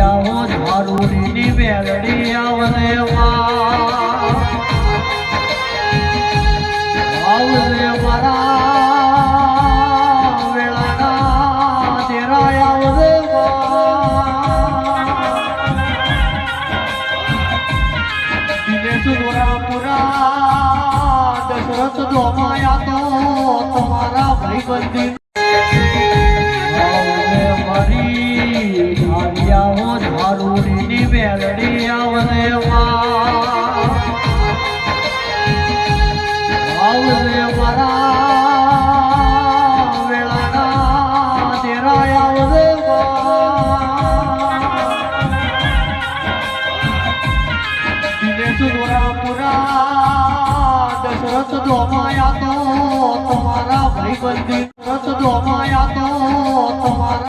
આવો મારુની મેળડી આવને આવને મારા વેળાના તેરા આવને દશરથ દોમાયા તો તમારા ભાઈ બંધી આવો ધારુડીની મેળડી આવને આવને મારા વેળાના તેરા આવને દશરથ દોમાયા તો, તમારા ભાઈબંધી રથ દોમાયા તો, તમારા